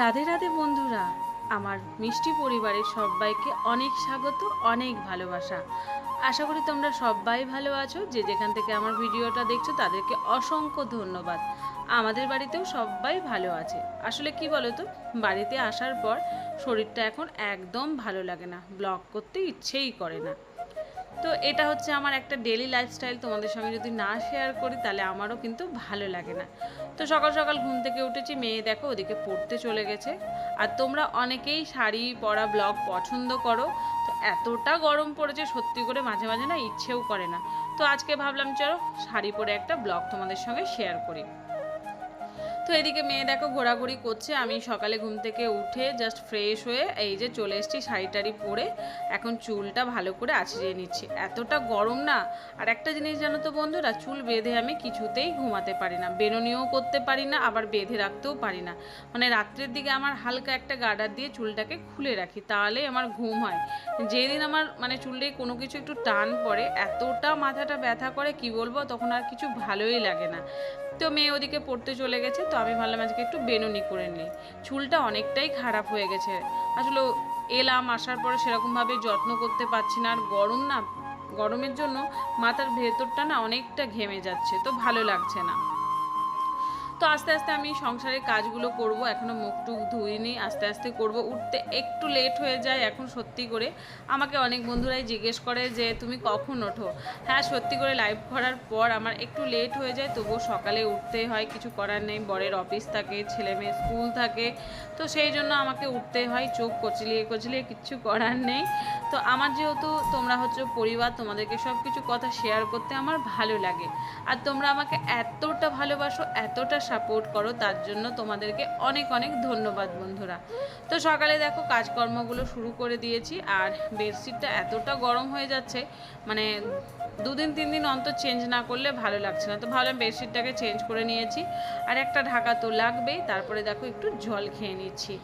রাধে রাধে বন্ধুরা, আমার মিষ্টি পরিবারের সবাইকে অনেক স্বাগত, অনেক ভালোবাসা। আশা করি তোমরা সবাই ভালো আছো, যে যেখান থেকে আমার ভিডিওটা দেখছ তাদেরকে অসংখ্য ধন্যবাদ। আমাদের বাড়িতেও সবাই ভালো আছে। আসলে কি বলো তো বাড়িতে আসার পর শরীরটা এখন একদম ভালো লাগে না ব্লগ করতে ইচ্ছেই করে না। তো এটা হচ্ছে আমার একটা ডেলি লাইফস্টাইল তোমাদের সঙ্গে যদি না শেয়ার করি, তাহলে আমারও কিন্তু ভালো লাগে না। তো সকাল সকাল ঘুম থেকে উঠেছি, মেয়ে দেখো ওদিকে পড়তে চলে গেছে। আর তোমরা অনেকেই শাড়ি পরা ব্লগ পছন্দ করো। তো এতটা গরম পড়েছে, সত্যি করে মাঝে মাঝে না ইচ্ছেও করে না। তো আজকে ভাবলাম, চলো শাড়ি পরে একটা ব্লগ তোমাদের সঙ্গে শেয়ার করি। তো এদিকে মেয়ে দেখো ঘোরাঘুরি করছে। আমি সকালে ঘুম থেকে উঠে জাস্ট ফ্রেশ হয়ে এই যে চলে এসেছি শাড়ি টাড়ি পরে। এখন চুলটা ভালো করে আছড়িয়ে নিচ্ছি। এতটা গরম না। আর একটা জিনিস জানো তো বন্ধুরা, চুল বেঁধে আমি কিছুতেই ঘুমাতে পারি না। বেরোনিও করতে পারি না, আবার বেঁধে রাখতেও পারি না। মানে রাত্রের দিকে আমার হালকা একটা গার্ডার দিয়ে চুলটাকে খুলে রাখি, তাহলেই আমার ঘুম হয়। যেদিন আমার মানে চুলটাই কোনো কিছু একটু টান পড়ে, এতটা মাথাটা ব্যথা করে, কি বলব, তখন আর কিছু ভালোই লাগে না। তো মেয়ে ওদিকে পড়তে চলে গেছে, তো আমি ভাবলাম আজকে একটু বেনুনি করে নিই। চুলটা অনেকটাই খারাপ হয়ে গেছে। আসলে এলাম, আসার পরে সেরকমভাবে যত্ন করতে পারছি না, আর গরম না, গরমের জন্য মাথার ভেতরটা না অনেকটা ঘেমে যাচ্ছে, তো ভালো লাগছে না। তো আস্তে আস্তে আমি সংসারের কাজগুলো করব এখনও মুখ টুক ধুইনি, আস্তে আস্তে করব। উঠতে একটু লেট হয়ে যায় এখন সত্যি করে। আমাকে অনেক বন্ধুরাই জিজ্ঞেস করে যে, তুমি কখন ওঠো? হ্যাঁ সত্যি করে লাইভ করার পর আমার একটু লেট হয়ে যায়, তবুও সকালে উঠতে হয়, কিছু করার নেই। বরের অফিস থাকে, ছেলে মেয়ে স্কুল থাকে, তো সেই জন্য আমাকে উঠতে হয়, চোখ কচলিয়ে কচলিয়ে কিচ্ছু করার নেই। তো আমার যেহেতু তোমরা হচ্ছে পরিবার, তোমাদেরকে সব কিছু কথা শেয়ার করতে আমার ভালো লাগে। আর তোমরা আমাকে এতটা ভালোবাসো, এতটা সাপোর্ট করো, তার জন্য তোমাদেরকে অনেক অনেক ধন্যবাদ বন্ধুরা। তো সকালে দেখো কাজকর্মগুলো শুরু করে দিয়েছি, আর বেডশিটটা এতটা গরম হয়ে যাচ্ছে মানে দুদিন তিন দিন অন্তর চেঞ্জ না করলে ভালো লাগছে না। তো ভাবলাম বেডশিটটাকে চেঞ্জ করে নিয়েছি, আর একটা ঢাকা তো লাগবেই, তারপরে দেখো একটু জল খেয়ে নিচ্ছি।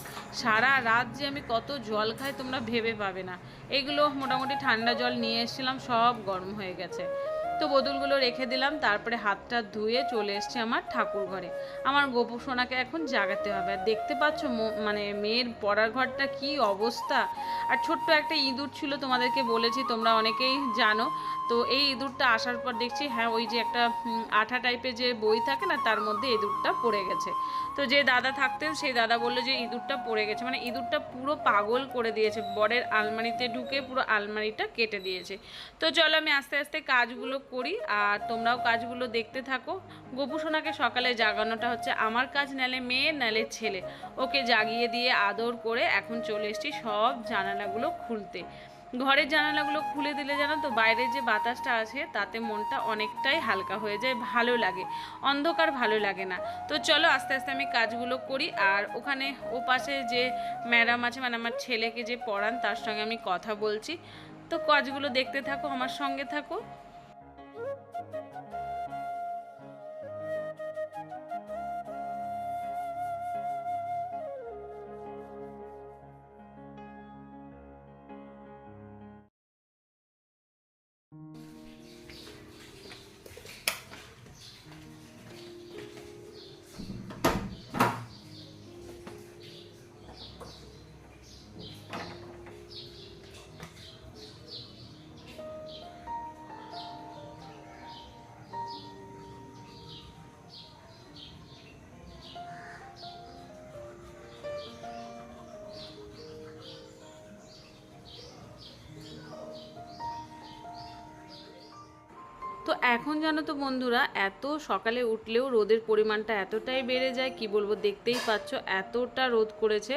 সারা রাত যে আমি কত জল খাই তোমরা ভেবে পাবে না। এগুলো মোটামুটি ঠান্ডা জল নিয়ে এসেছিলাম, সব গরম হয়ে গেছে। তো বোতলগুলো রেখে দিলাম, তারপরে হাতটা ধুয়ে চলে এসছে আমার ঠাকুর ঘরে। আমার গোপু সোনাকে এখন জাগাতে হবে। আর দেখতে পাচ্ছ মানে মেয়ের পড়ার ঘরটা কি অবস্থা। আর ছোট্ট একটা ইঁদুর ছিল, তোমাদেরকে বলেছি, তোমরা অনেকেই জানো। তো এই ইঁদুরটা আসার পর দেখছি হ্যাঁ ওই যে একটা আঠা টাইপের যে বই থাকে না, তার মধ্যে ইঁদুরটা পড়ে গেছে। তো যে দাদা থাকতেন, সেই দাদা বলল যে ইঁদুরটা পড়ে গেছে। মানে ইঁদুরটা পুরো পাগল করে দিয়েছে। বরের আলমারিতে ঢুকে পুরো আলমারিটা কেটে দিয়েছে। তো চলো আমি আস্তে আস্তে কাজগুলো করি, আর তোমরাও কাজগুলো দেখতে থাকো। গোপু সোনাকে সকালে জাগানোটা হচ্ছে আমার কাজ, নালে মেয়ে, নালে ছেলে। ওকে জাগিয়ে দিয়ে আদর করে এখন চলে এসেছি সব জানালাগুলো খুলতে। ঘরের জানালাগুলো খুলে দিলে জানো তো বাইরের যে বাতাসটা আছে তাতে মনটা অনেকটাই হালকা হয়ে যায়, ভালো লাগে। অন্ধকার ভালো লাগে না। তো চলো আস্তে আস্তে আমি কাজগুলো করি আর ওখানে ও পাশে যে ম্যাডাম আছে মানে আমার ছেলেকে যে পড়ান তার সঙ্গে আমি কথা বলছি। তো কাজগুলো দেখতে থাকো, আমার সঙ্গে থাকো। এখন জানো তো বন্ধুরা, এত সকালে উঠলেও রোদের পরিমাণটা এতটাই বেড়ে যায়, কি বলব, দেখতেই পাচ্ছ, এতটা রোদ করেছে।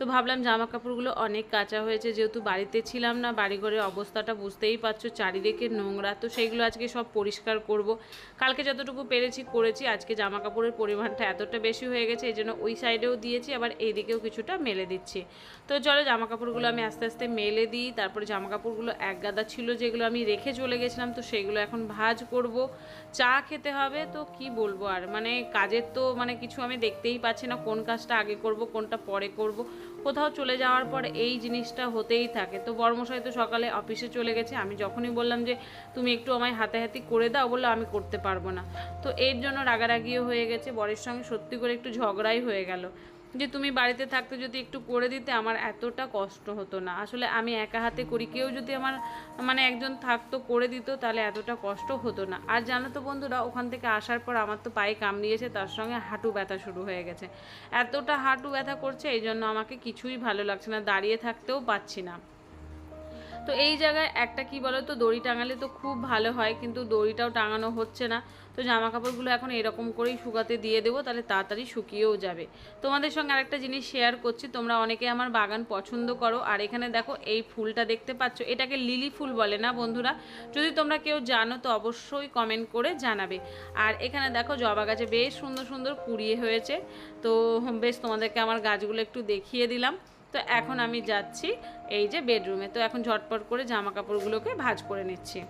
তো ভাবলাম জামা কাপড়গুলো অনেক কাঁচা হয়েছে, যেহেতু বাড়িতে ছিলাম না, বাড়িঘরের অবস্থাটা বুঝতেই পারছ, চারিদিকে নোংরা, তো সেইগুলো আজকে সব পরিষ্কার করব। কালকে যতটুকু পেরেছি, করেছি, আজকে জামা কাপড়ের পরিমাণটা এতটা বেশি হয়ে গেছে, এই জন্য ওই সাইডেও দিয়েছি, আবার এইদিকেও কিছুটা মেলে দিচ্ছি। তো চলো জামা কাপড়গুলো আমি আস্তে আস্তে মেলে দিই, তারপরে জামা কাপড়গুলো এক গাদা ছিল যেগুলো আমি রেখে চলে গেছিলাম, তো সেগুলো এখন ভাজ করব। চা খেতে হবে, তো কি বলব আর মানে কাজের তো মানে কিছু আমি দেখতেই পাচ্ছি না, কোন কাজটা আগে করব, কোনটা পরে করব। কোথাও চলে যাওয়ার পর এই জিনিসটা হতেই থাকে। তো বর্মশাই তো সকালে অফিসে চলে গেছে। আমি যখনই বললাম যে, তুমি একটু আমায় হাতে হাতি করে দাও, বলল, আমি করতে পারব না। তো এর জন্য রাগারাগিও হয়ে গেছে। বরের সঙ্গে সত্যি করে একটু ঝগড়াই হয়ে গেল। যে তুমি বাড়িতে থাকতে যদি একটু করে দিতে আমার এতটা কষ্ট হতো না। আসলে আমি একা হাতে করি, কেউ যদি আমার মানে একজন থাকতো, করে দিত, তাহলে এতটা কষ্ট হতো না। আর জানো তো বন্ধুরা, ওখান থেকে আসার পর আমার তো পায়ে কামড়িয়েছে তার সঙ্গে হাঁটু ব্যথা শুরু হয়ে গেছে। এতটা হাঁটু ব্যথা করছে, এই জন্য আমাকে কিছুই ভালো লাগছে না, দাঁড়িয়ে থাকতেও পাচ্ছি না। তো এই জায়গায় একটা কি বলো তো দড়ি টাঙালে তো খুব ভালো হয়, কিন্তু দড়িটাও টাঙানো হচ্ছে না। তো জামা কাপড়গুলো এখন এরকম করেই শুকাতে দিয়ে দেবো, তাহলে তাড়াতাড়ি শুকিয়েও যাবে। তোমাদের সঙ্গে আরেকটা জিনিস শেয়ার করছি, তোমরা অনেকে আমার বাগান পছন্দ করো, আর এখানে দেখো এই ফুলটা দেখতে পাচ্ছ, এটাকে লিলি ফুল বলে না বন্ধুরা? যদি তোমরা কেউ জানো তো অবশ্যই কমেন্ট করে জানাবে। আর এখানে দেখো জবা গাছে বেশ সুন্দর সুন্দর কুড়িয়ে হয়েছে, তো বেশ তোমাদেরকে আমার গাছগুলো একটু দেখিয়ে দিলাম। তো এখন আমি যাচ্ছি এই যে বেডরুমে তো এখন ঝটপট করে জামা কাপড়গুলোকে ভাজ করে নিচ্ছি।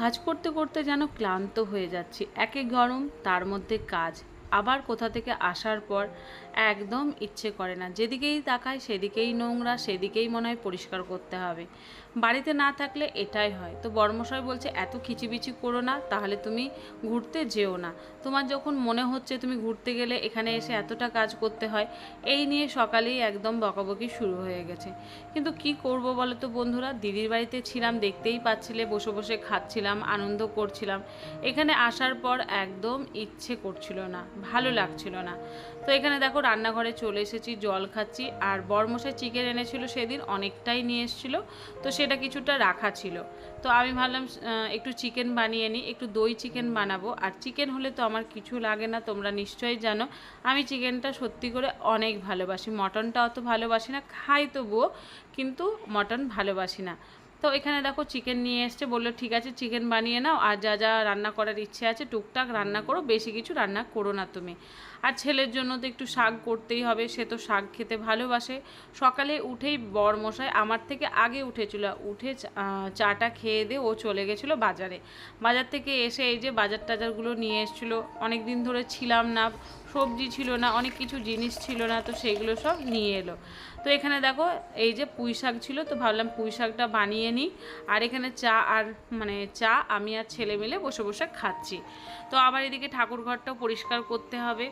কাজ করতে করতে যেন ক্লান্ত হয়ে যাচ্ছি। একে গরম, তার মধ্যে কাজ। আবার কোথা থেকে আসার পর একদম ইচ্ছে করে না। যেদিকেই তাকায় সেদিকেই নোংরা, সেদিকেই মনে হয় পরিষ্কার করতে হবে। বাড়িতে না থাকলে এটাই হয়। তো বর্মশয় বলছে, এত খিচিবিচি করো না, তাহলে তুমি ঘুরতে যেও না। তোমার যখন মনে হচ্ছে তুমি ঘুরতে গেলে এখানে এসে এতটা কাজ করতে হয়, এই নিয়ে সকালেই একদম বকাবকি শুরু হয়ে গেছে। কিন্তু কি করব বলো তো বন্ধুরা? দিদির বাড়িতে ছিলাম, দেখতেই পাচ্ছিলে, বসে বসে খাচ্ছিলাম, আনন্দ করছিলাম। এখানে আসার পর একদম ইচ্ছে করছিল না, ভালো লাগছিল না। তো এখানে দেখো রান্নাঘরে চলে এসেছি, জল খাচ্ছি। আর বরমশাই চিকেন এনেছিল সেদিন, অনেকটাই নিয়ে এসেছিল। তো সেটা কিছুটা রাখা ছিল। তো আমি ভাবলাম একটু চিকেন বানিয়ে নিই, একটু দই চিকেন বানাবো। আর চিকেন হলে তো আমার কিছু লাগে না, তোমরা নিশ্চয়ই জানো। আমি চিকেনটা সত্যি করে অনেক ভালোবাসি। মটনটা অত ভালোবাসি না, খাই তবুও, কিন্তু মটন ভালোবাসি না। তো এখানে দেখো চিকেন নিয়ে এসছে, বলল, ঠিক আছে চিকেন বানিয়ে নাও। আর যা যা রান্না করার ইচ্ছে আছে, টুকটাক রান্না করো। বেশি কিছু রান্না করো না তুমি। আর ছেলের জন্য তো একটু শাক করতেই হবে, সে তো শাক খেতে ভালোবাসে। সকালে উঠেই বর মশাই আমার থেকে আগে উঠেছিল, উঠে চাটা খেয়ে দিয়ে ও চলে গেছিল বাজারে। বাজার থেকে এসে এই যে বাজার টাজারগুলো নিয়ে এসেছিল অনেক দিন ধরে ছিলাম না, সবজি ছিল না, অনেক কিছু জিনিস ছিল না, তো সেগুলো সব নিয়ে এলো। তো এখানে দেখো, এই যে পুঁই শাক ছিল, তো ভাবলাম পুঁই শাকটা বানিয়ে নিই। আর এখানে চা আর মানে চা, আমি আর ছেলে মিলে বসে বসে খাচ্ছি। তো আবার এদিকে ঠাকুর ঘরটাও পরিষ্কার করতে হবে।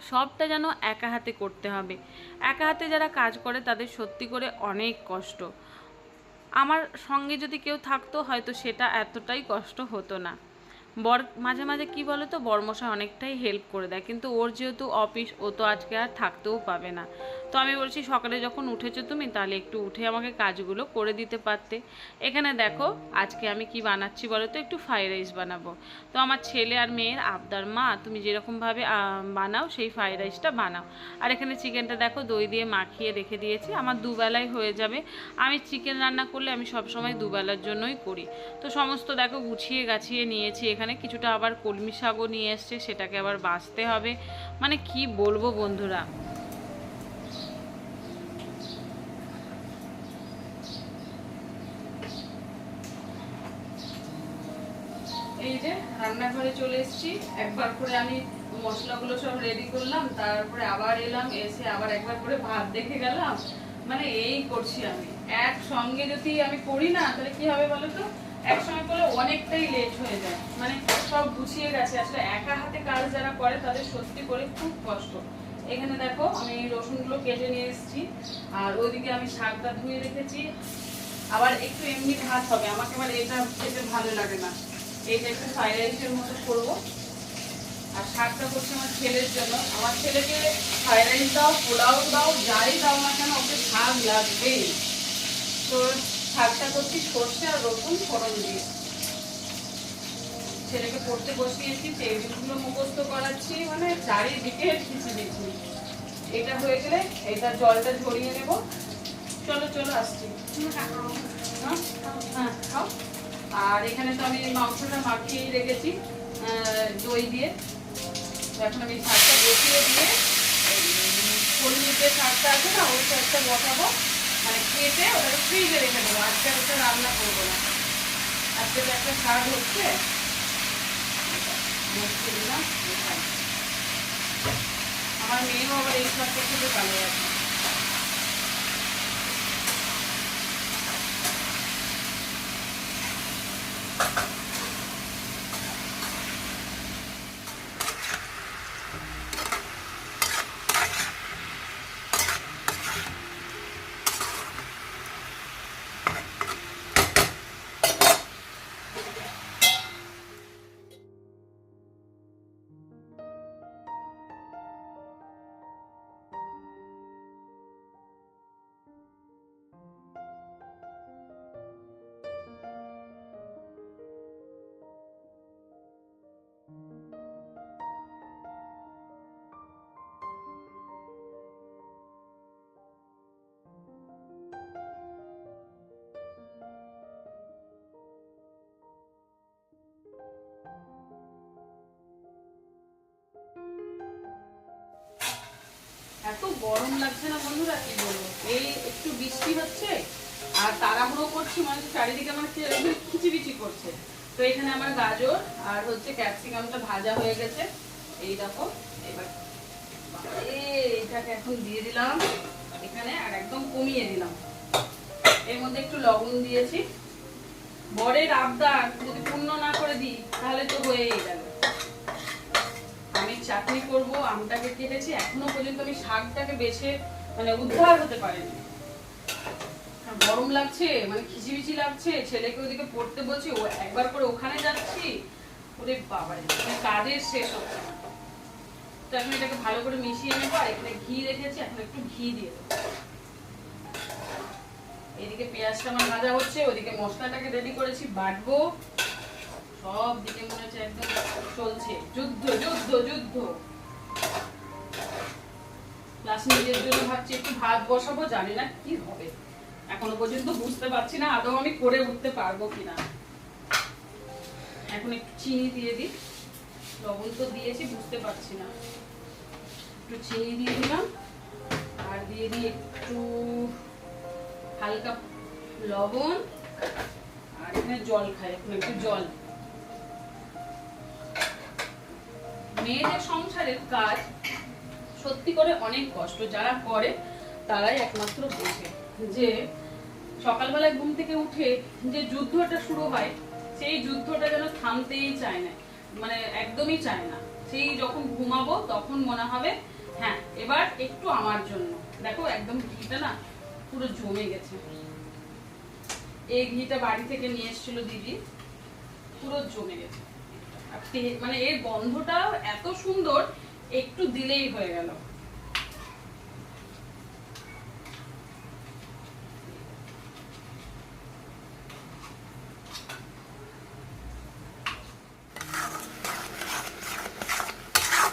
সবটা যেন একা হাতে করতে হবে। একা হাতে যারা কাজ করে, তাদের সত্যি করে অনেক কষ্ট। আমার সঙ্গে যদি কেউ থাকতো, হয়তো সেটা এতটাই কষ্ট হতো না। বর, মাঝে মাঝে কি বলো তো বর্মশাই অনেকটাই হেল্প করে দেয়। কিন্তু ওর যেহেতু অফিস ও তো আজকে আর থাকতেও পাবে না। তো আমি বলছি, সকালে যখন উঠেছো তুমি, তাহলে একটু উঠে আমাকে কাজগুলো করে দিতে পারতে। এখানে দেখো, আজকে আমি কি বানাচ্ছি বলো তো, একটু ফ্রাইড রাইস বানাবো। তো আমার ছেলে আর মেয়ের আবদার মা, তুমি যেরকমভাবে বানাও, সেই ফ্রাইড রাইসটা বানাও। আর এখানে চিকেনটা দেখো, দই দিয়ে মাখিয়ে রেখে দিয়েছি। আমার দুবেলায় হয়ে যাবে। আমি চিকেন রান্না করলে আমি সবসময় দুবেলার জন্যই করি। তো সমস্ত দেখো গুছিয়ে গাছিয়ে নিয়েছি এখানে। কিছুটা আবার কলমি শাকও নিয়ে এসছে, সেটাকে আবার বাছতে হবে। মানে কি বলব বন্ধুরা? রান্নাঘরে চলে এসেছি। একবার করে আমি মশলাগুলো সব রেডি করলাম, তারপরে আবার এলাম, এসে আবার একবার করে ভাত দেখে গেলাম। মানে এই করছি আমি। একসঙ্গে যদি আমি করি না, তাহলে কি হবে বলো তো? একসঙ্গে করলে অনেকটাই লেট হয়ে যায়। মানে সব গুছিয়ে গেছে। আসলে একা হাতে কাজ যারা করে, তাদের সত্যি করে খুব কষ্ট। এখানে দেখো, আমি রসুনগুলো কেটে নিয়ে এসেছি। আর ওইদিকে আমি শাকটা ধুয়ে রেখেছি। আবার একটু এমনি ভাত হবে। আমাকে আবার এটা খেতে ভালো লাগে না। এইটা একটু ফ্রাইড রাইসের মতো করব। আর শাকটা করছি আমার ছেলের জন্য। আমার ছেলেকে ফ্রাইড রাইস দাও, পোলাও দাও, যাই দাও না কেন, ওকে শাক লাগবেই। তো শাকটা করছি, সর্ষে আর রসুন ফোড়ন দিয়ে। ছেলেকে পড়তে বসিয়েছি টেবিলগুলো মুখস্থ করাচ্ছি মানে চারিদিকে খিচে দিচ্ছি। এটা হয়ে গেলে এটা জলটা ঝরিয়ে নেব। চলো চলো আসছি। হ্যাঁ হ্যাঁ আর এখানে তো আমি মাংসটা মাখিয়েই রেখেছি দই দিয়ে। এখন আমি শাকটা বসিয়ে দিয়ে কলমিতে শাকটা আছে না, ওই শাকটা বসাবো। মানে কেটে ওটাকে ফ্রিজে রেখে দেবো। আজকে ওটা রান্না করব না। আজকে তো একটা শাক হচ্ছে। দিলাম। আমার মেয়েও আবার এই শাকটা খেতে ভালো আছে গরম লাগছে না বন্ধুরা, কি বলব? এই একটু বৃষ্টি হচ্ছে, আর তাড়াহুড়ো করছি মানে চারিদিকে আমার খিচিবিচি করছে। তো এখানে আমার গাজর আর হচ্ছে ক্যাপসিকামটা ভাজা হয়ে গেছে। এই দেখো, এবার এটাকে এখন দিয়ে দিলাম এখানে, আর একদম কমিয়ে দিলাম। এর মধ্যে একটু লবণ দিয়েছি। বরের আবদার, যদি পূর্ণ না করে দিই, তাহলে তো হয়েই গেল। চাটনি করব, আমটাকে কেটেছি, এখনও পর্যন্ত আমি শাকটাকে বেছে মানে উদ্ধার হতে পারিনি। গরম লাগছে মানে খিচিবিচি লাগছে, ছেলেকে ওদিকে পড়তে বলছি, ও একবার করে ওখানে যাচ্ছি। ওরে বাবারে মানে কাজের শেষ হচ্ছে তো এখন এটাকে ভালো করে মিশিয়ে নেব, আর এখানে ঘি রেখেছি, এখন একটু ঘি দিয়ে দেবো। এদিকে পেঁয়াজটা আমার ভাজা হচ্ছে, ওদিকে মশলাটাকে রেডি করেছি, বাটবো। সব দিকে মনে হচ্ছে একদম চলছে। যুদ্ধ যুদ্ধ যুদ্ধ। প্লাস নিজের জন্য ভাবছি একটু ভাত বসাবো, জানি না কি হবে। এখনও পর্যন্ত বুঝতে পারছি না আদৌ আমি করে উঠতে পারব কিনা। এখন একটু চিনি দিয়ে দিই। লবণ তো দিয়েছি, বুঝতে পারছি না। একটু চিনি দিয়ে দিলাম। আর দিয়ে দিই একটু হালকা লবণ। আর এখানে জল খাই, এখন একটু জল। মেয়েদের সংসারের কাজ সত্যি করে অনেক কষ্ট। যারা করে, তারাই একমাত্র বোঝে যে সকালবেলায় ঘুম থেকে উঠে যে যুদ্ধটা শুরু হয়, সেই যুদ্ধটা যেন থামতেই চায় না মানে একদমই চায় না। সেই যখন ঘুমাবো, তখন মনে হবে হ্যাঁ এবার একটু আমার জন্য। দেখো, একদম ঘিটা না পুরো জমে গেছে। এই ঘিটা বাড়ি থেকে নিয়ে এসেছিল দিদি, পুরো জমে গেছে। মানে এর গন্ধটা এত সুন্দর একটু দিলেই হয়ে গেল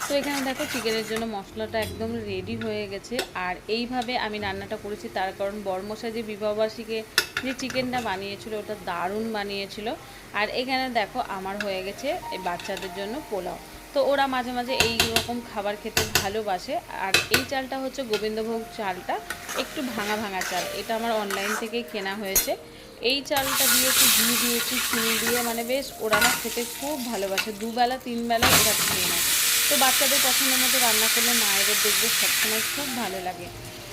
তো এখানে দেখো চিকেনের জন্য মশলাটা একদম রেডি হয়ে গেছে। আর এইভাবে আমি রান্নাটা করেছি, তার কারণ বর্মশা যে বিবাহবার্ষিকে যে চিকেনটা বানিয়েছিল, ওটা দারুণ বানিয়েছিল। আর এখানে দেখো আমার হয়ে গেছে এই বাচ্চাদের জন্য পোলাও। তো ওরা মাঝে মাঝে এই রকম খাবার খেতে ভালোবাসে। আর এই চালটা হচ্ছে গোবিন্দভোগ চালটা, একটু ভাঙা ভাঙা চাল। এটা আমার অনলাইন থেকেই কেনা হয়েছে। এই চালটা দিয়ে একটু ঘি দিয়েছি, চিনি দিয়ে মানে বেশ ওরা খেতে খুব ভালোবাসে। দুবেলা, তিনবেলা ওরা খেয়ে নেয়। তো বাচ্চাদের পছন্দের মতো রান্না করলে মায়েদের দেখবে সবসময় খুব ভালো লাগে।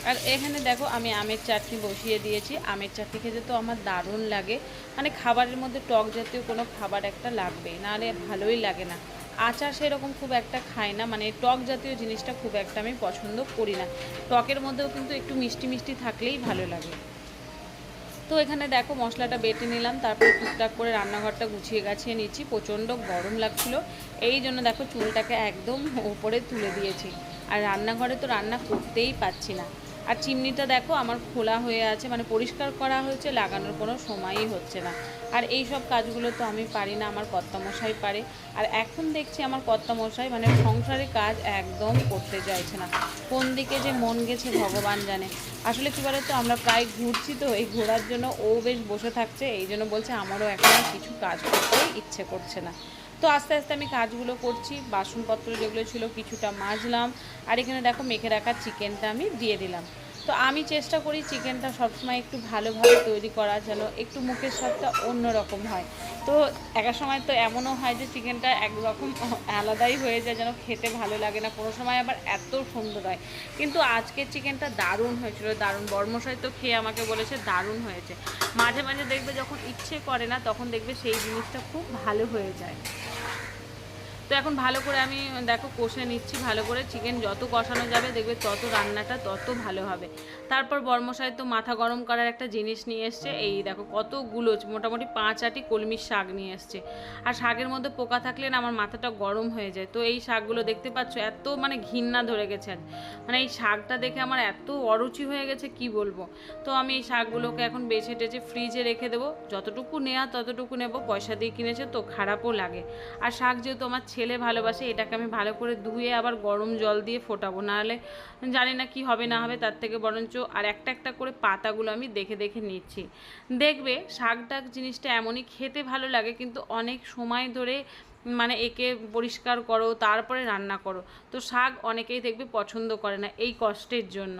আর এখানে দেখো আমি আমের চাটনি বসিয়ে দিয়েছি। আমের চাটনি খেতে তো আমার দারুণ লাগে। মানে খাবারের মধ্যে টক জাতীয় কোনো খাবার একটা লাগবে নাহলে ভালোই লাগে না। আচার সেরকম খুব একটা খাই না মানে টক জাতীয় জিনিসটা খুব একটা আমি পছন্দ করি না। টকের মধ্যেও কিন্তু একটু মিষ্টি মিষ্টি থাকলেই ভালো লাগে। তো এখানে দেখো মশলাটা বেটে নিলাম, তারপরে টুকটাক করে রান্নাঘরটা গুছিয়ে গাছিয়ে নিচ্ছি। প্রচণ্ড গরম লাগছিল। এই জন্য দেখো চুলটাকে একদম উপরে তুলে দিয়েছি। আর রান্নাঘরে তো রান্না করতেই পাচ্ছি না। আর চিমনিটা দেখো আমার খোলা হয়ে আছে মানে পরিষ্কার করা হয়েছে, লাগানোর কোনো সময়ই হচ্ছে না। আর এই সব কাজগুলো তো আমি পারি না, আমার কর্তামশাই পারে। আর এখন দেখছি আমার কর্তামশাই মানে সংসারে কাজ একদম করতে চাইছে না। কোন দিকে যে মন গেছে ভগবান জানে। আসলে কী বলে তো আমরা প্রায় ঘুরছি তো, এই ঘোরার জন্য ও বেশ বসে থাকছে, এই জন্য বলছে আমারও এখন কিছু কাজ করতেই ইচ্ছে করছে না। তো আস্তে আস্তে আমি কাজগুলো করছি, বাসনপত্র যেগুলো ছিল কিছুটা মাজলাম, আর এখানে দেখো মেখে রাখা চিকেনটা আমি দিয়ে দিলাম। তো আমি চেষ্টা করি চিকেনটা সবসময় একটু ভালোভাবে তৈরি করা যেন একটু মুখের স্বাদটা অন্যরকম হয়। তো একা সময় তো এমনও হয় যে চিকেনটা একরকম আলাদাই হয়ে যায় যেন খেতে ভালো লাগে না, কোনো সময় আবার এত সুন্দর হয়। কিন্তু আজকের চিকেনটা দারুণ হয়েছিল, দারুণ বর্মশাই তো খেয়ে আমাকে বলেছে দারুণ হয়েছে। মাঝে মাঝে দেখবে যখন ইচ্ছে করে না, তখন দেখবে সেই জিনিসটা খুব ভালো হয়ে যায়। তো এখন ভালো করে আমি, দেখো, কষে নিচ্ছি ভালো করে। চিকেন যত কষানো যাবে, দেখবে তত রান্নাটা তত ভালো হবে। তারপর বর্মশাই তো মাথা গরম করার একটা জিনিস নিয়ে এসছে। এই দেখো কতগুলো মোটামুটি পাঁচ আটি কলমির শাক নিয়ে এসছে। আর শাকের মধ্যে পোকা থাকলে না আমার মাথাটা গরম হয়ে যায়। তো এই শাকগুলো দেখতে পাচ্ছ, এত মানে ঘৃণা ধরে গেছে। মানে এই শাকটা দেখে আমার এত অরুচি হয়ে গেছে, কি বলব? তো আমি এই শাকগুলোকে এখন বেছে টেছে ফ্রিজে রেখে দেবো। যতটুকু নেওয়া ততটুকু নেব। পয়সা দিয়ে কিনেছে তো খারাপও লাগে। আর শাক যেহেতু আমার ছেলে ভালোবাসে, এটাকে আমি ভালো করে ধুয়ে আবার গরম জল দিয়ে ফোটাবো। নাহলে জানি না কি হবে, না হবে তার থেকে বরঞ্চ আর একটা একটা করে পাতাগুলো আমি দেখে দেখে নিচ্ছি। দেখবে শাক টাক জিনিসটা এমনই খেতে ভালো লাগে, কিন্তু অনেক সময় ধরে মানে একে পরিষ্কার করো, তারপরে রান্না করো। তো শাক অনেকেই দেখবে পছন্দ করে না, এই কষ্টের জন্য।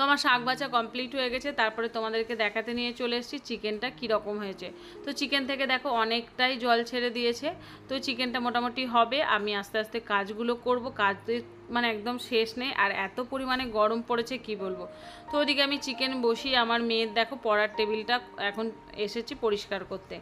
তো আমার শাক বাচা কমপ্লিট হয়ে গেছে, তারপরে তোমাদেরকে দেখাতে নিয়ে চলে এসেছি চিকেনটা কীরকম হয়েছে। তো চিকেন থেকে দেখো অনেকটাই জল ছেড়ে দিয়েছে, তো চিকেনটা মোটামুটি হবে, আমি আস্তে আস্তে কাজগুলো করব, কাজের মানে একদম শেষ নেই। আর এত পরিমাণে গরম পড়েছে, কি বলব? তো ওদিকে আমি চিকেন বসিয়ে আমার মেয়ের দেখো পড়ার টেবিলটা এখন এসেছি পরিষ্কার করতে।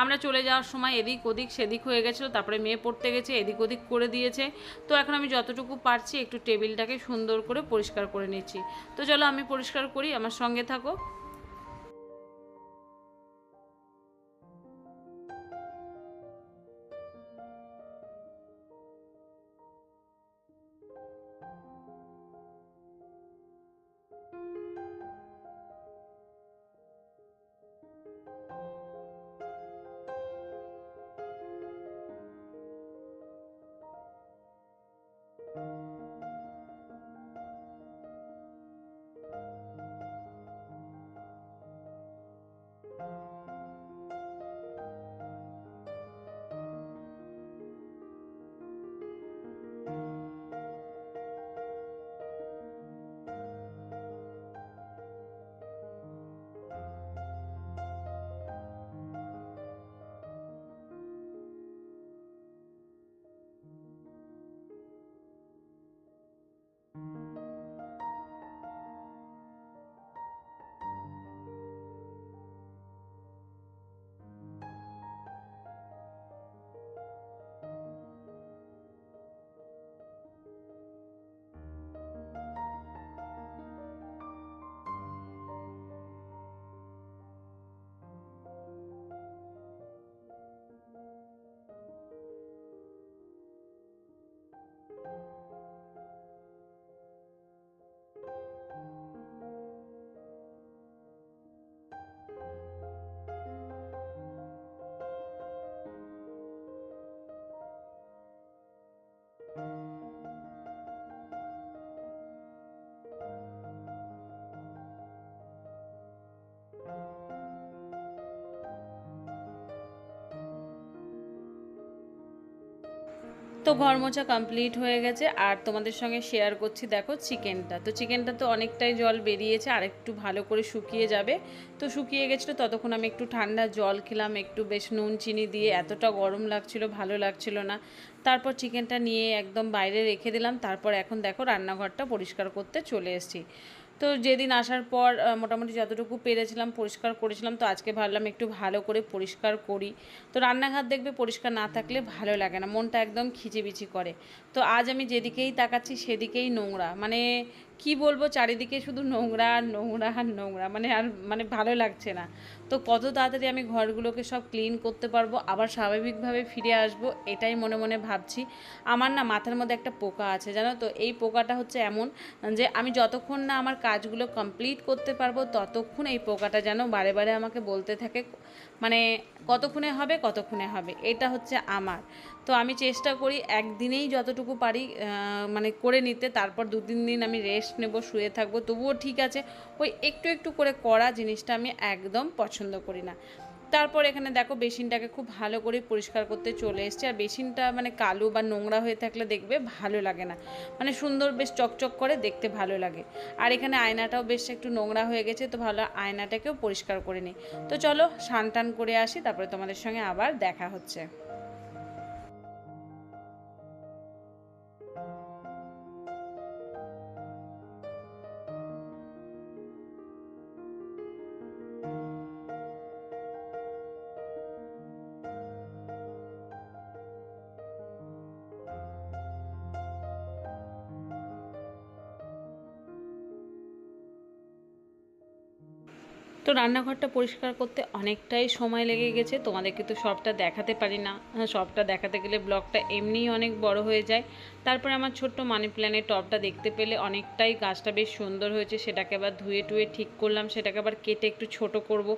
আমরা চলে যাওয়ার সময় এদিক ওদিক সেদিক হয়ে গেছিল, তারপরে মেয়ে পড়তে গেছে, এদিক ওদিক করে দিয়েছে। তো এখন আমি যতটুকু পারছি একটু টেবিলটাকে সুন্দর করে পরিষ্কার করে নিচ্ছি। তো চলো আমি পরিষ্কার করি, আমার সঙ্গে থাকো। তো ঘর মোছা কমপ্লিট হয়ে গেছে, আর তোমাদের সঙ্গে শেয়ার করছি, দেখো চিকেনটা তো চিকেনটা তো অনেকটাই জল বেরিয়েছে, আর একটু ভালো করে শুকিয়ে যাবে। তো শুকিয়ে গেছিল, ততক্ষণ আমি একটু ঠান্ডা জল খেলাম, একটু বেশ নুন চিনি দিয়ে, এতটা গরম লাগছিল, ভালো লাগছিল না। তারপর চিকেনটা নিয়ে একদম বাইরে রেখে দিলাম, তারপর এখন দেখো রান্নাঘরটা পরিষ্কার করতে চলে এসেছি। তো যেদিন আসার পর মোটামুটি যতটুকু পেরেছিলাম, পরিষ্কার করেছিলাম, তো আজকে ভাবলাম একটু ভালো করে পরিষ্কার করি। তো রান্নাঘর দেখবে পরিষ্কার না থাকলে ভালো লাগে না, মনটা একদম খিচিবিচি করে। তো আজ আমি যেদিকেই তাকাচ্ছি সেদিকেই নোংরা মানে কি বলব, চারিদিকে শুধু নোংরা আর নোংরা আর নোংরা মানে আর মানে ভালো লাগছে না। তো কত তাড়াতাড়ি আমি ঘরগুলোকে সব ক্লিন করতে পারব, আবার স্বাভাবিকভাবে ফিরে আসব, এটাই মনে মনে ভাবছি। আমার না মাথার মধ্যে একটা পোকা আছে, জানো তো? এই পোকাটা হচ্ছে এমন যে আমি যতক্ষণ না আমার কাজগুলো কমপ্লিট করতে পারব, ততক্ষণ এই পোকাটা যেন বারে বারে আমাকে বলতে থাকে মানে কতক্ষণে হবে কতক্ষণে হবে। এটা হচ্ছে আমার। তো আমি চেষ্টা করি একদিনেই যতটুকু পারি মানে করে নিতে, তারপর দু তিন দিন আমি রেস্ট নেব, শুয়ে থাকব, তবুও ঠিক আছে, ওই একটু একটু করে করা জিনিসটা আমি একদম পছন্দ করি না। তারপর এখানে দেখো বেসিনটাকে খুব ভালো করে পরিষ্কার করতে চলে এসছে। আর বেসিনটা মানে কালো বা নোংরা হয়ে থাকলে দেখবে ভালো লাগে না। মানে সুন্দর বেশ চকচক করে দেখতে ভালো লাগে। আর এখানে আয়নাটাও বেশ একটু নোংরা হয়ে গেছে, তো ভালো আয়নাটাকেও পরিষ্কার করে নিই। তো চলো সান টান করে আসি, তারপরে তোমাদের সঙ্গে আবার দেখা হচ্ছে। তো রান্নাঘরটা পরিষ্কার করতে অনেকটাই সময় লেগে গেছে। তোমাদেরকে তো সবটা দেখাতে পারি না। হ্যাঁ, সবটা দেখাতে গেলে ব্লগটা এমনিই অনেক বড় হয়ে যায়। তারপরে আমার ছোট্ট মানি প্ল্যানের টবটা দেখতে পেলে অনেকটাই গাছটা বেশ সুন্দর হয়েছে। সেটাকে আবার ধুয়ে টুয়ে ঠিক করলাম সেটাকে আবার কেটে একটু ছোট করব।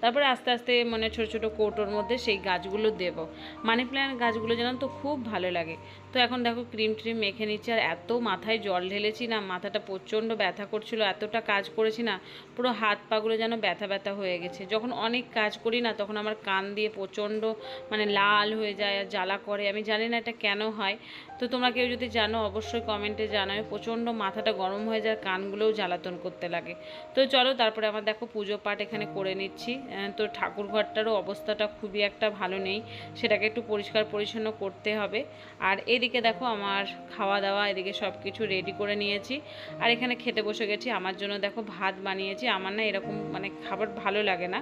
তারপরে আস্তে আস্তে মানে ছোট ছোট কৌটোর মধ্যে সেই গাছগুলো দেব। মানি প্ল্যানের গাছগুলো যেন তো খুব ভালো লাগে। তো এখন দেখো ক্রিম ট্রিম মেখে নিচ্ছি আর এত মাথায় জল ঢেলেছি না মাথাটা প্রচণ্ড ব্যথা করছিল এতটা কাজ করেছি না পুরো হাত পাগুলো যেন ব্যথা ব্যথা হয়ে গেছে। যখন অনেক কাজ করি না, তখন আমার কান দিয়ে প্রচণ্ড মানে লাল হয়ে যায় আর জ্বালা করে। আমি জানি না এটা কেন হয়। তো তোমরা কেউ যদি জানো, অবশ্যই কমেন্টে জানাবে। প্রচণ্ড মাথাটা গরম হয়ে যায়, কানগুলোও জ্বালাতন করতে লাগে। তো চলো, তারপরে আমার দেখো পুজো পাঠ এখানে করে নিচ্ছি। তো ঠাকুর ঘরটারও অবস্থাটা খুবই একটা ভালো নেই। সেটাকে একটু পরিষ্কার পরিচ্ছন্ন করতে হবে। আর এদিকে দেখো আমার খাওয়া দাওয়া, এদিকে সব কিছু রেডি করে নিয়েছি। আর এখানে খেতে বসে গেছি। আমার জন্য দেখো ভাত বানিয়েছি। আমার না এরকম মানে খাবার ভালো লাগে না।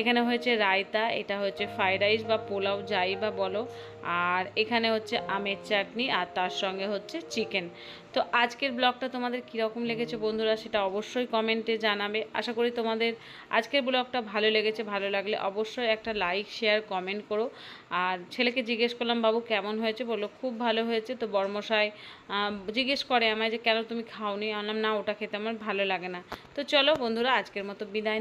এখানে হয়েছে রায়তা, এটা হচ্ছে ফ্রাইড রাইস বা পোলাও, যাই বা বলো। আর এখানে হচ্ছে আমের চাটনি আর তার সঙ্গে হচ্ছে চিকেন। তো আজকের ব্লগটা তোমাদের কীরকম লেগেছে বন্ধুরা সেটা অবশ্যই কমেন্টে জানাবে। আশা করি তোমাদের আজকের ব্লগটা ভালো লেগেছে, ভালো লাগলে অবশ্যই একটা লাইক, শেয়ার, কমেন্ট করো। আর ছেলেকে জিজ্ঞেস করলাম, বাবু, কেমন হয়েছে? বলল, খুব ভালো হয়েছে। তো বর্মশাই জিজ্ঞেস করে আমায় যে, কেন তুমি খাওনি? আনলাম না, ওটা খেতে আমার ভালো লাগে না। তো চলো বন্ধুরা, আজকের মতো বিদায়